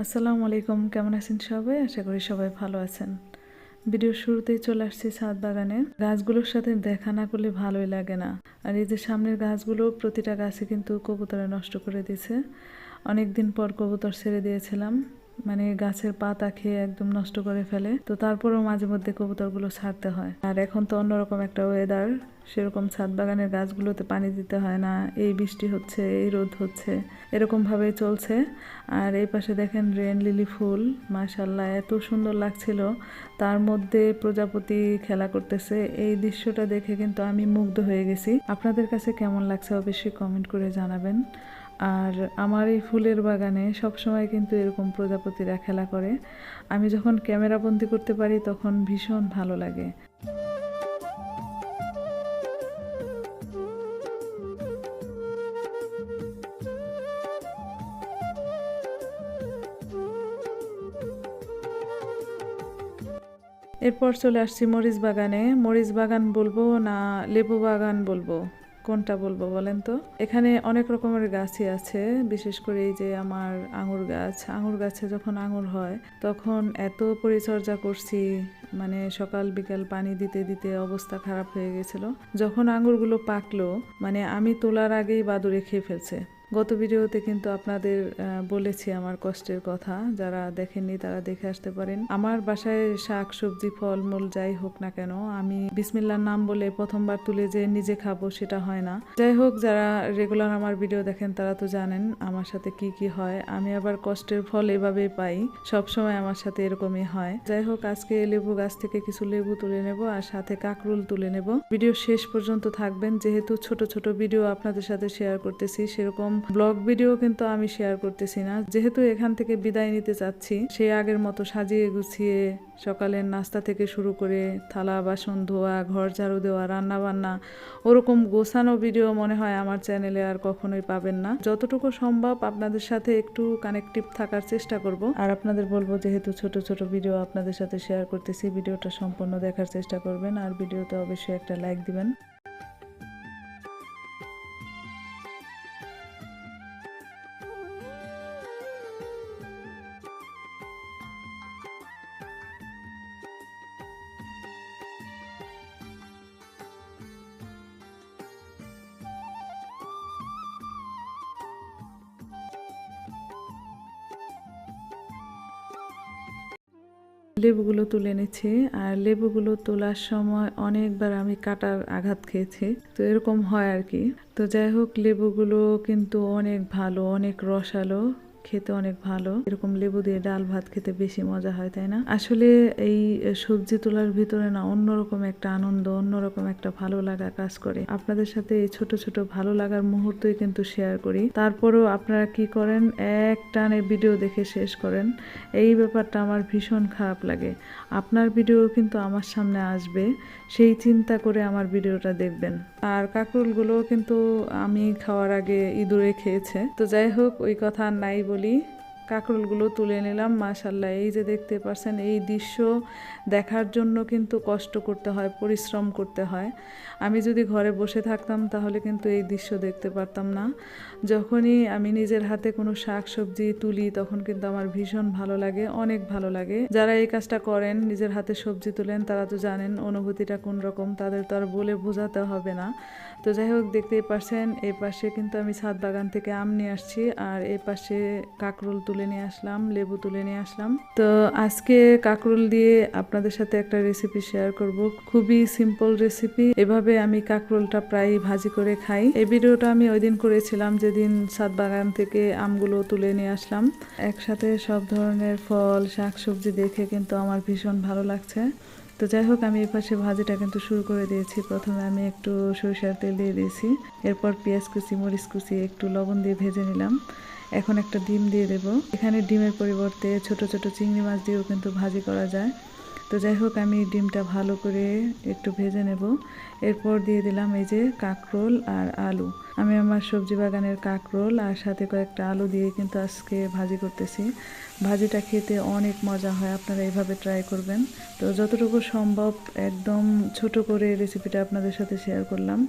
আসসালামু আলাইকুম, কেমন আছেন সবাই? আশা করি সবাই ভালো আছেন। ভিডিওর শুরুতেই চলে আসছি ছাদ বাগানে। গাছগুলোর সাথে দেখা না করলে ভালোই লাগে না। আর এই যে সামনের গাছগুলো, প্রতিটা গাছে কিন্তু কবুতরে নষ্ট করে দিয়েছে। অনেক দিন পর কবুতর ছেড়ে দিয়েছিলাম। মানে গাছের পাতা খেয়ে একদম নষ্ট করে ফেলে। তো তারপরেও মাঝে মধ্যে কবুতরগুলো ছাড়তে হয়। আর এখন তো অন্যরকম একটা ওয়েদার সেরকম ছাদ বাগানের গাছগুলোতে পানি দিতে হয় না। এই বৃষ্টি হচ্ছে, এই রোদ হচ্ছে এরকম ভাবে চলছে। আর এই পাশে দেখেন রেন লিলি ফুল মাশাল্লাহ এত সুন্দর লাগছিল। তার মধ্যে প্রজাপতি খেলা করতেছে। এই দৃশ্যটা দেখে কিন্তু আমি মুগ্ধ হয়ে গেছি। আপনাদের কাছে কেমন লাগছে অবশ্যই কমেন্ট করে জানাবেন। আর আমার এই ফুলের বাগানে সবসময় কিন্তু এরকম প্রজাপতিরা খেলা করে। আমি যখন ক্যামেরা বন্দি করতে পারি, তখন ভীষণ ভালো লাগে। এরপর চলে আসছি মরিচ বাগানে। মরিচ বাগান বলব না লেবু বাগান বলব? কোনটা বলব বলেন তো? এখানে অনেক রকমের গাছই আছে, বিশেষ করে এই যে আমার আঙুর গাছ। আঙুর গাছে যখন আঙুর হয়, তখন এত পরিচর্যা করছি মানে সকাল বিকাল পানি দিতে দিতে অবস্থা খারাপ হয়ে গেছিল। যখন আঙুরগুলো পাকলো মানে আমি তোলার আগেই বাদুরে খেয়ে ফেলছে। গত ভিডিওতে কিন্তু আপনাদের বলেছি আমার কষ্টের কথা। যারা দেখেননি তারা দেখে আসতে পারেন। আমার বাসায় শাক, সবজি ফল মূল যাই হোক না কেন, আমি বিসমিল্লার নাম বলে প্রথমবার তুলে যে নিজে খাব সেটা হয় না। যাই হোক, যারা রেগুলার আমার ভিডিও দেখেন তারা তো জানেন আমার সাথে কি কি হয়। আমি আবার কষ্টের ফল এভাবেই পাই, সব সময় আমার সাথে এরকমই হয়। যাই হোক, আজকে লেবু গাছ থেকে কিছু লেবু তুলে নেব আর সাথে কাকরুল তুলে নেব। ভিডিও শেষ পর্যন্ত থাকবেন। যেহেতু ছোট ছোট ভিডিও আপনাদের সাথে শেয়ার করতেছি, সেরকম ব্লগ ভিডিও কিন্তু আমি শেয়ার করতেছি না। যেহেতু এখান থেকে বিদায় নিতে চাচ্ছি, সেই আগের মতো সাজিয়ে গুছিয়ে সকালের নাস্তা থেকে শুরু করে থালা, বাসন ধোয়া, ঘর ঝাড়ু দেওয়া রান্না বান্না ওরকম গোছানো ভিডিও মনে হয় আমার চ্যানেলে আর কখনোই পাবেন না। যতটুকু সম্ভব আপনাদের সাথে একটু কানেকটিভ থাকার চেষ্টা করব। আর আপনাদের বলব, যেহেতু ছোট ছোট ভিডিও আপনাদের সাথে শেয়ার করতেছি, ভিডিওটা সম্পূর্ণ দেখার চেষ্টা করবেন। আর ভিডিওতে অবশ্যই একটা লাইক দিবেন। লেবুগুলো তুলে নিচ্ছি আর লেবুগুলো তোলার সময় অনেকবার আমি কাটার আঘাত খেয়েছি। তো এরকম হয় আর কি। তো যাই হোক, লেবুগুলো কিন্তু অনেক ভালো, অনেক রসালো। খেতে অনেক ভালো। এরকম লেবু দিয়ে ডাল ভাত খেতে বেশি মজা হয়, তাই না? আসলে এই সবজি তোলার ভিতরে না অন্যরকম একটা আনন্দ, অন্যরকম একটা ভালো লাগা কাজ করে। আপনাদের সাথে এই ছোট ছোট ভালো লাগার মুহূর্তই কিন্তু শেয়ার করি। তারপরেও আপনারা কি করেন? এক টানে ভিডিও দেখে শেষ করেন। এই ব্যাপারটা আমার ভীষণ খারাপ লাগে। আপনার ভিডিও কিন্তু আমার সামনে আসবে। সেই চিন্তা করে আমার ভিডিওটা দেখবেন। আর কাকরুলগুলো কিন্তু আমি খাওয়ার আগে ইঁদুরে খেয়েছে। তো যাই হোক, ওই কথা নাই বলি কাকরুলগুলো তুলে নিলাম, মাশাল্লাহ। এই যে দেখতে পাচ্ছেন এই দৃশ্য দেখার জন্য কিন্তু কষ্ট করতে হয়, পরিশ্রম করতে হয়। আমি যদি ঘরে বসে থাকতাম, তাহলে কিন্তু এই দৃশ্য দেখতে পারতাম না। যখনই আমি নিজের হাতে কোনো শাক সবজি তুলি, তখন কিন্তু আমার ভীষণ ভালো লাগে, অনেক ভালো লাগে। যারা এই কাজটা করেন, নিজের হাতে সবজি তুলেন, তারা তো জানেন অনুভূতিটা কোন রকম, তাদের তো আর বলে বোঝাতে হবে না। তো যাই হোক, দেখতেই পারছেন এই পাশে কিন্তু আমি ছাদ বাগান থেকে আম নিয়ে আসছি, আর এই পাশে কাকরুল তুলে নিয়ে আসলাম, লেবু তুলে নিয়ে আসলাম। তো আজকে কাকরুল দিয়ে আপনাদের সাথে একটা রেসিপি শেয়ার করব। খুবই সিম্পল রেসিপি এভাবে আমি কাকরুলটা প্রায় ভাজি করে খাই। এই ভিডিওটা আমি ওই দিন করেছিলাম, যেদিন ছাদ বাগান থেকে আমগুলো তুলে নিয়ে আসলাম। একসাথে সব ধরনের ফল, শাকসবজি দেখে কিন্তু আমার ভীষণ ভালো লাগছে। তো যাই হোক, আমি এই পাশে ভাজিটা কিন্তু শুরু করে দিয়েছি। প্রথমে আমি একটু সরিষার তেল দিয়ে দিয়েছি। এরপর পেঁয়াজ কুচি, মরিচ কুচি, একটু লবণ দিয়ে ভেজে নিলাম। এখন একটা ডিম দিয়ে দেব। এখানে ডিমের পরিবর্তে ছোট ছোট চিংড়ি মাছ দিয়েও কিন্তু ভাজি করা যায়। তো যাই হোক, আমি ডিমটা ভালো করে একটু ভেজে নেব। এরপর দিয়ে দিলাম এই যে কাঁকরোল আর আলু। আমি আমার সবজি বাগানের কাঁকরোল আর সাথে কয়েকটা আলু দিয়ে কিন্তু আজকে ভাজি করতেছি। ভাজিটা খেতে অনেক মজা হয়, আপনারা এইভাবে ট্রাই করবেন। তো যতটুকু সম্ভব একদম ছোট করে রেসিপিটা আপনাদের সাথে শেয়ার করলাম।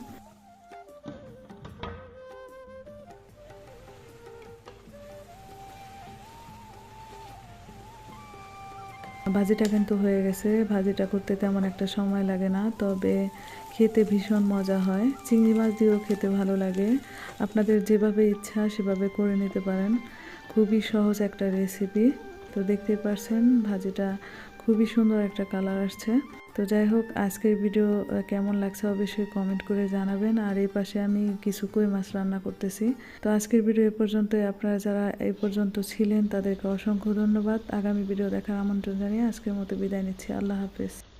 ভাজিটা কিন্তু হয়ে গেছে। ভাজিটা করতে তেমন একটা সময় লাগে না, তবে খেতে ভীষণ মজা হয়। চিংড়ি মাছ দিয়েও খেতে ভালো লাগে। আপনাদের যেভাবে ইচ্ছা সেভাবে করে নিতে পারেন। খুবই সহজ একটা রেসিপি তো দেখতে পারছেন, ভাজিটা খুবই সুন্দর একটা কালার আসছে। তো যাই হোক, আজকের ভিডিও কেমন লাগছে অবশ্যই কমেন্ট করে জানাবেন। আর এই পাশে আমি কিছু কই মাছ রান্না করতেছি। তো আজকের ভিডিও এ পর্যন্তই। আপনারা যারা এই পর্যন্ত ছিলেন, তাদেরকে অসংখ্য ধন্যবাদ। আগামী ভিডিও দেখার আমন্ত্রণ জানিয়ে আজকের মতো বিদায় নিচ্ছি। আল্লাহ হাফেজ।